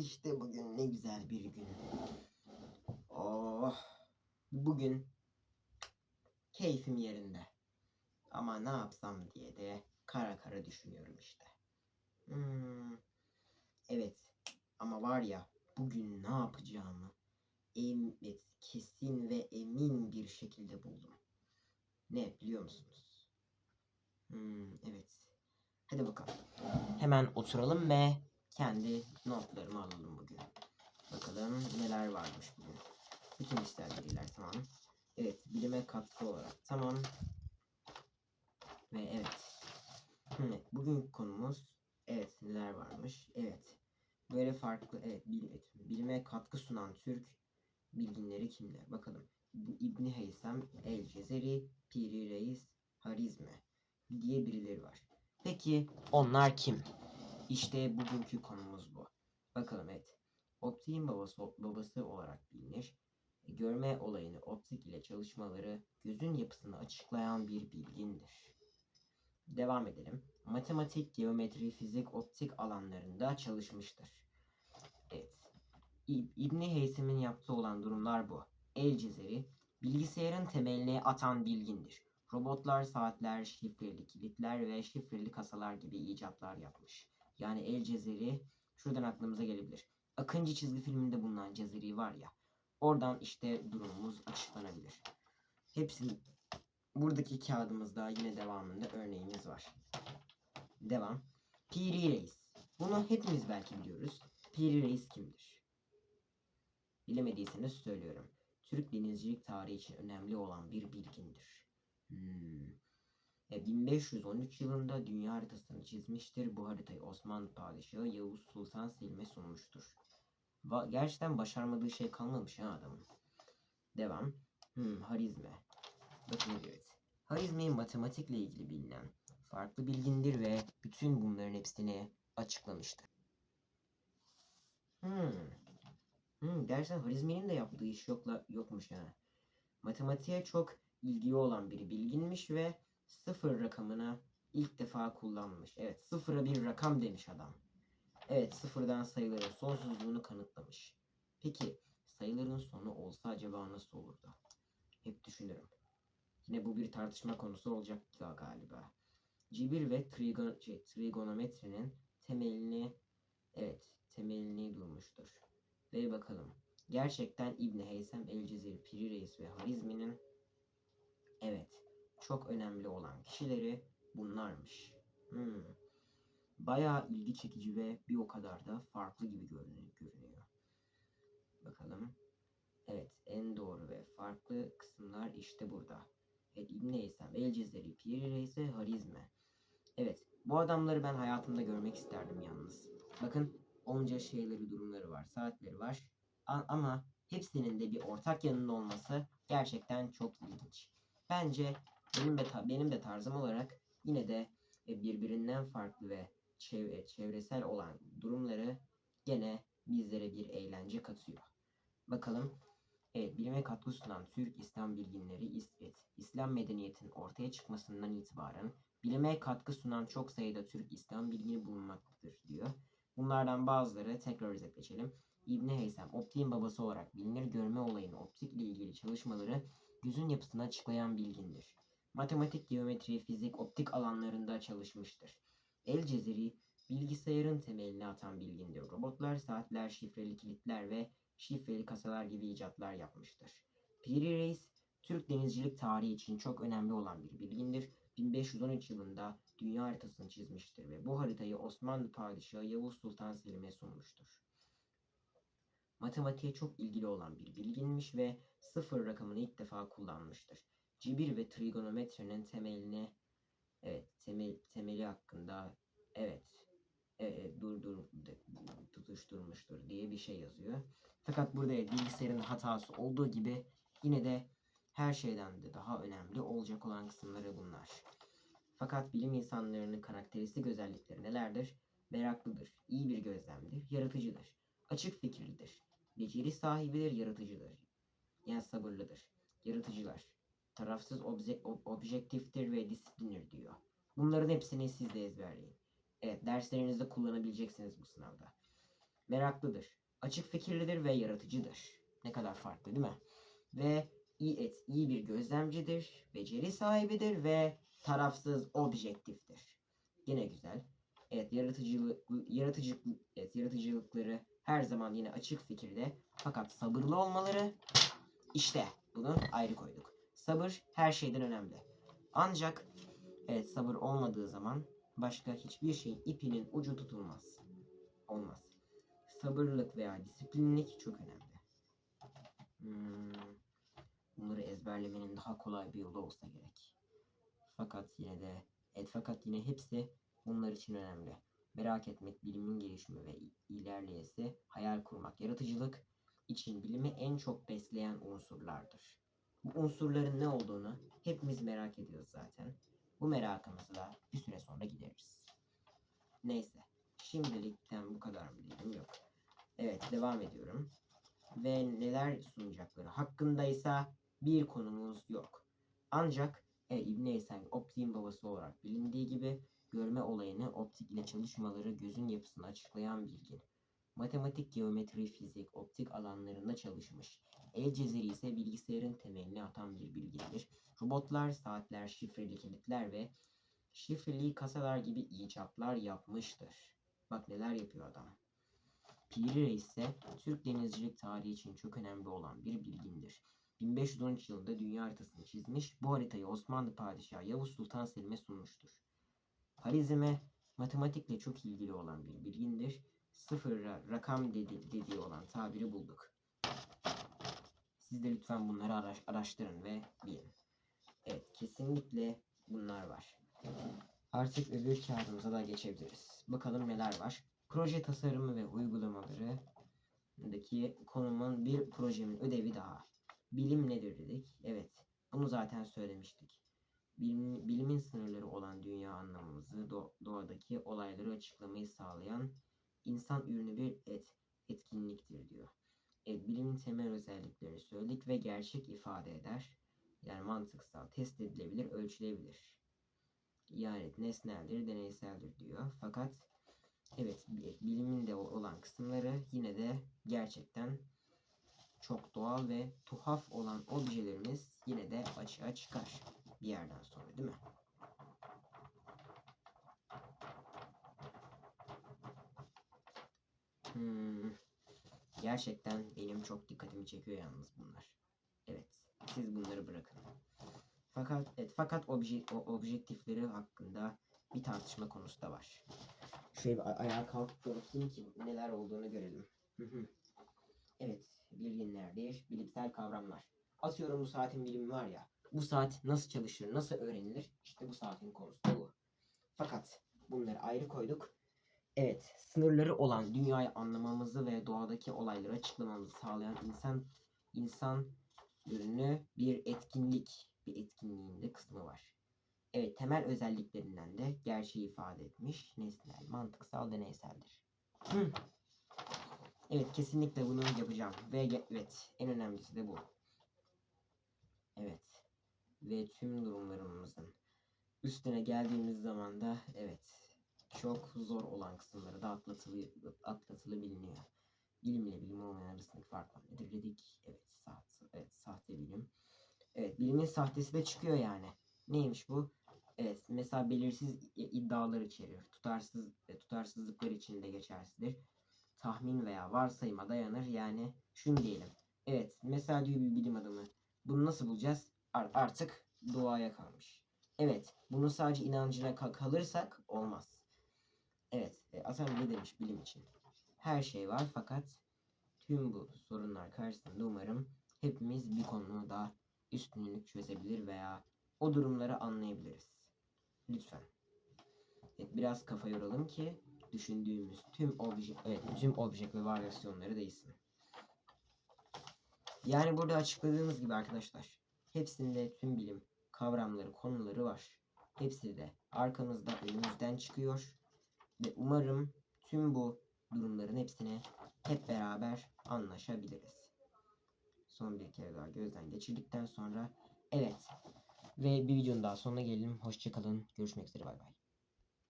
İşte bugün ne güzel bir gün. Oh. Bugün keyfim yerinde. Ama ne yapsam diye de kara kara düşünüyorum işte. Hmm. Evet. Ama var ya bugün ne yapacağımı evet, kesin ve emin bir şekilde buldum. Ne biliyor musunuz? Hmm, evet. Hadi bakalım. Hemen oturalım ve kendi notlarımı alalım bugün. Bakalım neler varmış bugün. Bütün işler bilgiler tamam. Evet bilime katkı olarak tamam. Ve evet. Hı, bugün konumuz evet neler varmış. Evet. Böyle farklı evet, bil- evet bilime katkı sunan Türk bilginleri kimler? Bakalım. İbni Heysem, El Cezeri, Piri Reis, Harizme diye birileri var. Peki onlar kim? İşte bugünkü konumuz bu. Bakalım evet. Optiğin babası, babası olarak bilinir. Görme olayını optik ile çalışmaları gözün yapısını açıklayan bir bilgindir. Devam edelim. Matematik, geometri, fizik, optik alanlarında çalışmıştır. Evet. İb- İbni Heysem'in yaptığı olan durumlar bu. El Cezeri, bilgisayarın temeline atan bilgindir. Robotlar, saatler, şifreli kilitler ve şifreli kasalar gibi icatlar yapmış. Yani El Cezeri şuradan aklımıza gelebilir. Akıncı çizgi filminde bulunan Cezeri var ya. Oradan işte durumumuz açıklanabilir. Hepsinin buradaki kağıdımızda yine devamında örneğimiz var. Devam. Piri Reis. Bunu hepimiz belki biliyoruz. Piri Reis kimdir? Bilemediyseniz söylüyorum. Türk denizcilik tarihi için önemli olan bir bilgindir. Hmm. E, 1513 yılında dünya haritasını çizmiştir. Bu haritayı Osmanlı Padişahı Yavuz Sultan Selim'e sunmuştur. Va- gerçekten başarmadığı şey kalmamış ha adamın. Devam. Hmm, harizme. Bakın evet. Harizmi matematikle ilgili bilinen farklı bilgindir ve bütün bunların hepsini açıklamıştır. Hmm. Hmm, gerçekten Harizmi'nin de yaptığı iş yokla yokmuş ha. Matematiğe çok ilgili olan biri bilginmiş ve sıfır rakamını ilk defa kullanmış. Evet, sıfıra bir rakam demiş adam. Evet, sıfırdan sayıların sonsuzluğunu kanıtlamış. Peki, sayıların sonu olsa acaba nasıl olurdu? Hep düşünürüm. Yine bu bir tartışma konusu olacak ga- galiba. Cibir ve trigon, şey, trigonometrinin temelini, evet, temelini durmuştur. Ve bakalım. Gerçekten İbn Heysem, El Cezir, Piri Reis ve Harizmi'nin evet çok önemli olan kişileri bunlarmış. Hmm. Bayağı ilgi çekici ve bir o kadar da farklı gibi görünüyor. Bakalım. Evet en doğru ve farklı kısımlar işte burada. Evet İbn Heysem, El Cezeri, Piri Reis ve Harizme. Evet bu adamları ben hayatımda görmek isterdim yalnız. Bakın onca şeyleri, durumları var, saatleri var. A- ama hepsinin de bir ortak yanında olması gerçekten çok ilginç. Bence benim de benim de tarzım olarak yine de e, birbirinden farklı ve çev- çevresel olan durumları gene bizlere bir eğlence katıyor. Bakalım Evet, bilime katkı sunan Türk İslam bilginleri İsvet, İslam medeniyetinin ortaya çıkmasından itibaren bilime katkı sunan çok sayıda Türk İslam bilgini bulunmaktadır diyor. Bunlardan bazıları tekrar özetleyelim. İbn Heysem, optiğin babası olarak bilinir. Görme olayını optikle ilgili çalışmaları gözün yapısını açıklayan bilgindir. Matematik, geometri, fizik, optik alanlarında çalışmıştır. El Cezeri, bilgisayarın temelini atan bilgindir. Robotlar, saatler, şifreli kilitler ve şifreli kasalar gibi icatlar yapmıştır. Piri Reis, Türk denizcilik tarihi için çok önemli olan bir bilgindir. 1513 yılında dünya haritasını çizmiştir ve bu haritayı Osmanlı Padişahı Yavuz Sultan Selim'e sunmuştur. Matematiğe çok ilgili olan bir bilginmiş ve sıfır rakamını ilk defa kullanmıştır. Cibir ve trigonometrinin temelini evet temel, temeli hakkında evet e, durdur de- tutuşturmuştur diye bir şey yazıyor. Fakat burada bilgisayarın hatası olduğu gibi yine de her şeyden de daha önemli olacak olan kısımları bunlar. Fakat bilim insanlarının karakteristik özellikleri nelerdir? Meraklıdır, iyi bir gözlemdir, yaratıcıdır, açık fikirlidir, beceri sahibidir, yaratıcıdır. Yani sabırlıdır, yaratıcılar, tarafsız obje- ob- objektiftir ve disiplinir diyor. Bunların hepsini siz de ezberleyin. Evet, derslerinizde kullanabileceksiniz bu sınavda. meraklıdır, açık fikirlidir ve yaratıcıdır. Ne kadar farklı değil mi? Ve iyi, et, iyi bir gözlemcidir, beceri sahibidir ve tarafsız objektiftir. Yine güzel. Evet, yaratıcılık, yaratıcılık, evet, yaratıcılıkları her zaman yine açık fikirde fakat sabırlı olmaları işte bunu ayrı koyduk. Sabır her şeyden önemli. Ancak evet sabır olmadığı zaman başka hiçbir şeyin ipinin ucu tutulmaz. Olmaz. Sabırlılık veya disiplinlik çok önemli. Hmm, bunları ezberlemenin daha kolay bir yolu olsa gerek. Fakat yine de evet fakat yine hepsi bunlar için önemli. Merak etmek, bilimin gelişimi ve ilerleyesi, hayal kurmak, yaratıcılık için bilimi en çok besleyen unsurlardır. Bu unsurların ne olduğunu hepimiz merak ediyoruz zaten. Bu merakımızı da bir süre sonra gideririz. Neyse. Şimdilikten bu kadar diyelim yok. Evet devam ediyorum. Ve neler sunacakları hakkındaysa bir konumuz yok. Ancak e, İbn Eysen optiğin babası olarak bilindiği gibi görme olayını optik ile çalışmaları gözün yapısını açıklayan bilgin. Matematik, geometri, fizik, optik alanlarında çalışmış. El cezeri ise bilgisayarın temelini atan bir bilgindir. Robotlar, saatler, şifreli kilitler ve şifreli kasalar gibi icatlar yapmıştır. Bak neler yapıyor adam. Piri Reis ise Türk denizcilik tarihi için çok önemli olan bir bilgindir. 1513 yılında dünya haritasını çizmiş, bu haritayı Osmanlı Padişahı Yavuz Sultan Selim'e sunmuştur. Harizme matematikle çok ilgili olan bir bilgindir. Sıfırla rakam dedi, dediği olan tabiri bulduk. Siz de lütfen bunları araş, araştırın ve bilin. Evet kesinlikle bunlar var. Artık öbür kağıdımıza da geçebiliriz. Bakalım neler var. Proje tasarımı ve uygulamaları daki konumun bir projemin ödevi daha. Bilim nedir dedik. Evet. Bunu zaten söylemiştik. Bilim, bilimin sınırları olan dünya anlamımızı, do- doğadaki olayları açıklamayı sağlayan insan ürünü bir et, etkinliktir diyor. Evet, bilimin temel özelliklerini söyledik ve gerçek ifade eder. Yani mantıksal, test edilebilir, ölçülebilir. Yani nesneldir, deneyseldir diyor. Fakat evet bi- bilimin de olan kısımları yine de gerçekten çok doğal ve tuhaf olan objelerimiz yine de açığa çıkar bir yerden sonra değil mi? Hmm, gerçekten benim çok dikkatimi çekiyor yalnız bunlar. Evet, siz bunları bırakın. Fakat evet, fakat obje, o, objektifleri hakkında bir tartışma konusu da var. Şöyle bir ayağa kalkıp bakayım ki neler olduğunu görelim. Evet, bilginlerdir, bilimsel kavramlar. Atıyorum bu saatin bilimi var ya, bu saat nasıl çalışır, nasıl öğrenilir? İşte bu saatin konusu bu. Fakat bunları ayrı koyduk. Evet, sınırları olan dünyayı anlamamızı ve doğadaki olayları açıklamamızı sağlayan insan insan ürünü bir etkinlik, bir etkinliğinde kısmı var. Evet, temel özelliklerinden de gerçeği ifade etmiş, nesnel, mantıksal, deneyseldir. Hı. Evet, kesinlikle bunu yapacağım. Ve evet, en önemlisi de bu. Evet. Ve tüm durumlarımızın üstüne geldiğimiz zaman da evet çok zor olan kısımları da atlatılı, atlatılabiliyor. Bilim ile bilim olmayan arasındaki fark var. Nedir dedik? Evet, sahte, evet, sahte bilim. Evet, bilimin sahtesi de çıkıyor yani. Neymiş bu? Evet, mesela belirsiz iddialar içerir. Tutarsız ve tutarsızlıklar içinde geçersizdir. Tahmin veya varsayıma dayanır. Yani şunu diyelim. Evet, mesela diyor bir bilim adamı. Bunu nasıl bulacağız? Ar- artık doğaya kalmış. Evet, bunu sadece inancına ka- kalırsak olmaz. Evet, e, Atam ne demiş bilim için? Her şey var fakat tüm bu sorunlar karşısında umarım hepimiz bir konuda üstünlük çözebilir veya o durumları anlayabiliriz. Lütfen. Evet, biraz kafa yoralım ki düşündüğümüz tüm obje, evet, tüm objek ve varyasyonları değilsin. Yani burada açıkladığımız gibi arkadaşlar, hepsinde tüm bilim kavramları, konuları var. Hepsi de arkamızda, önümüzden çıkıyor. Ve umarım tüm bu durumların hepsine hep beraber anlaşabiliriz. Son bir kere daha gözden geçirdikten sonra evet ve bir videonun daha sonuna gelelim. Hoşçakalın. Görüşmek üzere. Bay bay.